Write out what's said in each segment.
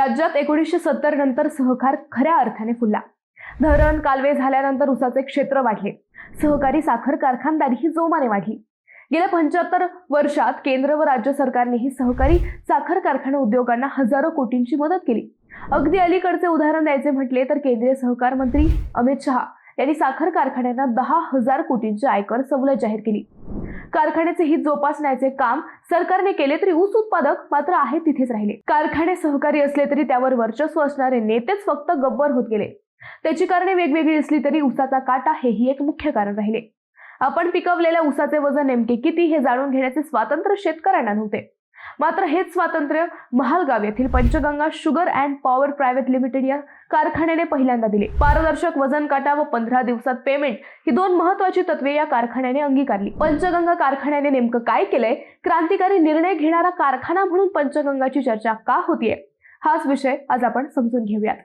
राज्यात एकोणीसशे सत्तर नंतर सहकार खऱ्या अर्थाने फुलला. धरण कालवे झाल्यानंतर उसाचे क्षेत्र वाढले. सहकारी साखर कारखानदारीही जोमाने वाढली. गेल्या पंच्याहत्तर वर्षात केंद्र व राज्य सरकारनेही सहकारी साखर कारखाना उद्योगांना हजारो कोटींची मदत केली. अगदी अलीकडचे उदाहरण द्यायचे म्हटले तर केंद्रीय सहकार मंत्री अमित शहा यांनी साखर कारखान्यांना दहा हजार कोटींची आयकर सवलत जाहीर केली. कारखान्याचे हित जोपासण्याचे काम सरकारने केले तरी ऊस उत्पादक मात्र आहे तिथेच राहिले. कारखाने सहकारी असले तरी त्यावर वर्चस्व असणारे नेतेच फक्त गब्बर होत गेले. त्याची कारणे वेगवेगळी असली तरी ऊसाचा काटा हेही एक मुख्य कारण राहिले. आपण पिकवलेल्या ऊसाचे वजन नेमके किती हे जाणून घेण्याचे स्वातंत्र्य शेतकऱ्यांना नव्हते. मात्र हेच स्वातंत्र्य महालगाव येथील Panchganga sugar and power private limited या कारखान्याने पहिल्यांदा दिले. पारदर्शक वजन काटा व पंधरा दिवसात पेमेंट ही दोन महत्वाची तत्वे या कारखान्याने अंगीकारली. पंचगंगा कारखान्याने नेमकं काय केलंय? क्रांतिकारी निर्णय घेणारा कारखाना म्हणून पंचगंगाची चर्चा का होतीये? हाच विषय आज आपण समजून घेऊयात.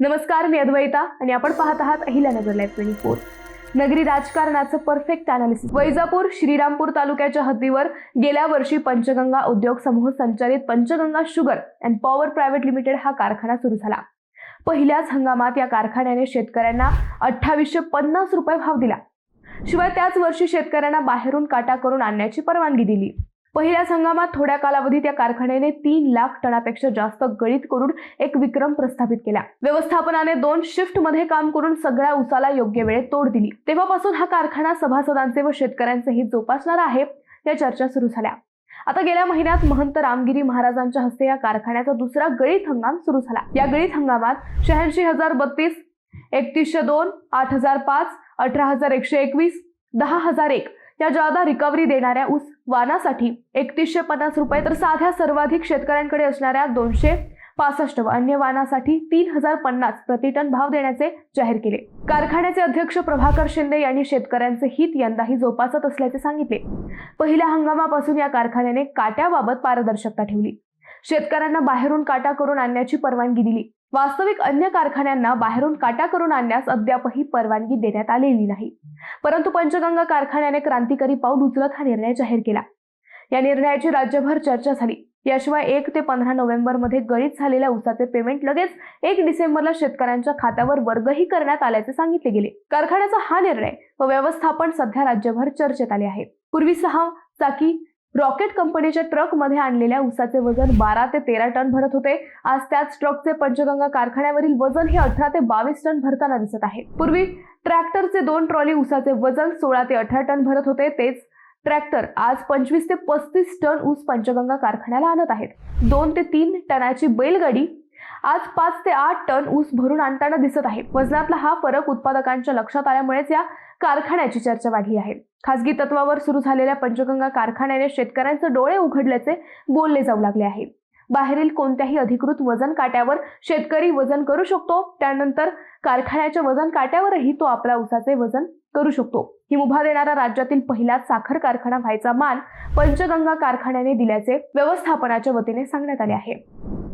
नमस्कार मी अद्वैता आणि आपण पाहत आहात अहिल्यानगर लाईफ ट्वेंटी फोर नगरी राजकारणाचं परफेक्ट अनालिसिस वैजापूर श्रीरामपूर तालुक्याच्या हद्दीवर गेल्या वर्षी पंचगंगा उद्योग समूह संचालित Panchganga sugar and power private limited हा कारखाना सुरू झाला. पहिल्याच हंगामात या कारखान्याने शेतकऱ्यांना अठ्ठावीसशे पन्नास रुपये भाव दिला. शिवाय त्याच वर्षी शेतकऱ्यांना बाहेरून काटा करून आणण्याची परवानगी दिली. पहिल्याच हंगामात थोड्या कालावधीत या कारखान्याने तीन लाख टनापेक्षा जास्त गळीत करून एक विक्रम प्रस्थापित केला. व्यवस्थापनाने दोन शिफ्टमध्ये काम करून सगळ्या उसाला योग्य वेळेत तोड दिली. तेव्हापासून हा कारखाना सभासदांचे व शेतकऱ्यांचे हित जोपासणार आहे या चर्चा सुरू झाल्या. आता गेल्या महिन्यात महंत रामगिरी महाराजांच्या हस्ते या कारखान्याचा दुसरा गळीत हंगाम सुरू झाला. या गळीत हंगामात शहाऐंशी हजार बत्तीस एकतीसशे दोन आठ हजार पाच अठरा हजार एकशे एकवीस दहा हजार एक या ज्यादा रिकव्हरी देणाऱ्या ऊस वानासाठी एकतीसशे पन्नास रुपये तर साध्या सर्वाधिक शेतकऱ्यांकडे असणाऱ्या दोनशे पासष्ट व अन्य वानासाठी तीन हजार पन्नास प्रतिटन भाव देण्याचे जाहीर केले. कारखान्याचे अध्यक्ष प्रभाकर शिंदे यांनी शेतकऱ्यांचे हित यंदाही जोपासत असल्याचे सांगितले. पहिल्या हंगामापासून या कारखान्याने काट्याबाबत पारदर्शकता ठेवली. शेतकऱ्यांना बाहेरून काटा करून आणण्याची परवानगी दिली. वास्तविक अन्य कारखान्यांना बाहेरून काटा करून आणण्यास अद्यापही परवानगी देण्यात आलेली नाही. परंतु पंचगंगा कारखान्याने क्रांतिकारी पाऊल उचलत हा निर्णय जाहीर केला. या निर्णयाची राज्यभर चर्चा झाली. याशिवाय एक ते पंधरा नोव्हेंबरमध्ये गळीत झालेल्या उसाचे पेमेंट लगेच एक डिसेंबरला शेतकऱ्यांच्या खात्यावर वर्गही करण्यात आल्याचे सांगितले गेले. कारखान्याचा हा निर्णय व व्यवस्थापन सध्या राज्यभर चर्चेत आले आहे. पूर्वी सहा चाकी रॉकेट कंपनीच्या ट्रकमध्ये आणलेल्या ऊसाचे वजन बारा ते तेरा टन भरत होते. आज त्याच ट्रकचे पंचगंगा कारखान्यावरील वजन हे अठरा ते बावीस टन भरताना दिसत आहे. पूर्वी ट्रॅक्टरचे दोन ट्रॉली ऊसाचे वजन सोळा ते अठरा टन भरत होते. तेच ट्रॅक्टर आज पंचवीस ते पस्तीस टन ऊस पंचगंगा कारखान्याला आणत आहेत. दोन ते तीन टनाची बैलगाडी आज पाच ते आठ टन ऊस भरून आणताना दिसत आहे. वजनातला हा फरक उत्पादकांच्या लक्षात आल्यामुळेच या कारखान्याची चर्चा वाढली आहे. खासगी तत्वावर सुरू झालेल्या पंचगंगा कारखान्याने शेतकऱ्यांचे डोळे उघडल्याचे बोलले जाऊ लागले आहे. बाहेरील कोणत्याही अधिकृत वजन काट्यावर शेतकरी वजन करू शकतो. त्यानंतर कारखान्याच्या वजन काट्यावरही तो आपल्या ऊसाचे वजन करू शकतो. ही मुभा देणारा राज्यातील पहिला साखर कारखाना व्हायचा मान पंचगंगा कारखान्याने दिल्याचे व्यवस्थापनाच्या वतीने सांगण्यात आले आहे.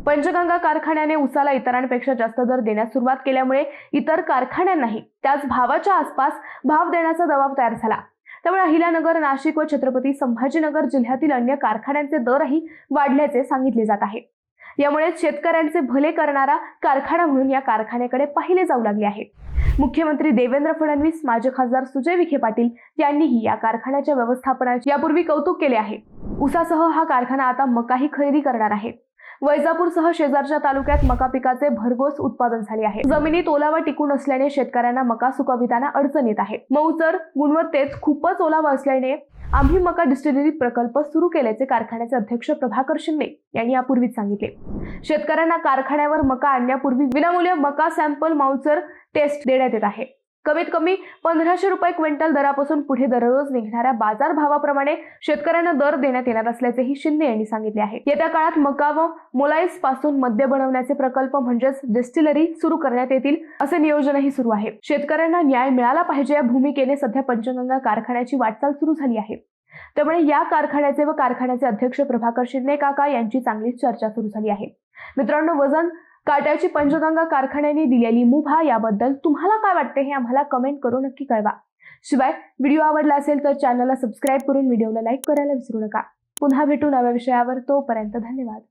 पंचगंगा कारखान्याने उसाला इतरांपेक्षा जास्त दर देण्यास सुरुवात केल्यामुळे इतर कारखान्यांनाही त्याच भावाच्या आसपास भाव देण्याचा दबाव तयार झाला. त्यामुळे अहिल्यानगर नाशिक व छत्रपती संभाजीनगर जिल्ह्यातील अन्य कारखान्यांचे दरही वाढल्याचे सांगितले जात आहे. यामुळे शेतकऱ्यांचे भले करणारा कारखाना म्हणून या कारखान्याकडे पाहिले जाऊ लागले आहे. मुख्यमंत्री देवेंद्र फडणवीस माजी खासदार सुजय विखे पाटील यांनीही या कारखान्याच्या व्यवस्थापनाचे यापूर्वी कौतुक केले आहे. उसासह हा कारखाना आता मकाही खरेदी करणार आहे. वैजापूरसह शेजारच्या तालुक्यात मका पिकाचे भरघोस उत्पादन झाले आहे. जमिनीत ओलावा टिकून असल्याने शेतकऱ्यांना मका सुकविताना अडचण येत आहे. मऊचर गुणवत्तेत खूपच ओलावा असल्याने आम्ही मका डिस्टिलरी प्रकल्प सुरू केल्याचे कारखान्याचे अध्यक्ष प्रभाकर शिंदे यांनी यापूर्वीच सांगितले. शेतकऱ्यांना कारखान्यावर मका आणण्यापूर्वी विनामूल्य मका सॅम्पल माउचर टेस्ट देण्यात येत आहे. कमीत कमी पंधराशे रुपये क्विंटल दरापासून पुढे दररोज निघणाऱ्या बाजार भावाप्रमाणे शेतकऱ्यांना दर देण्यात येणार असल्याचेही शिंदे यांनी सांगितले आहे. येत्या काळात मका व मोलाईसपासून मद्य बनवण्याचे प्रकल्प म्हणजेच डिस्टिलरी सुरू करण्यात येतील असे नियोजनही सुरू आहे. शेतकऱ्यांना न्याय मिळाला पाहिजे या भूमिकेने सध्या पंचगंगा कारखान्याची वाटचाल सुरू झाली आहे. त्यामुळे या कारखान्याचे व कारखान्याचे अध्यक्ष प्रभाकर शिंदे काका यांची चांगलीच चर्चा सुरू झाली आहे. मित्रांनो वजन काट्याची पंचगंगा कारखान्याने दिलेली मुभा याबद्दल तुम्हाला काय वाटते हे आम्हाला कमेंट करून नक्की कळवा. शिवाय व्हिडिओ आवडला असेल तर चॅनलला सबस्क्राईब करून व्हिडिओला लाईक करायला विसरू नका. पुन्हा भेटू नव्या विषयावर तोपर्यंत धन्यवाद.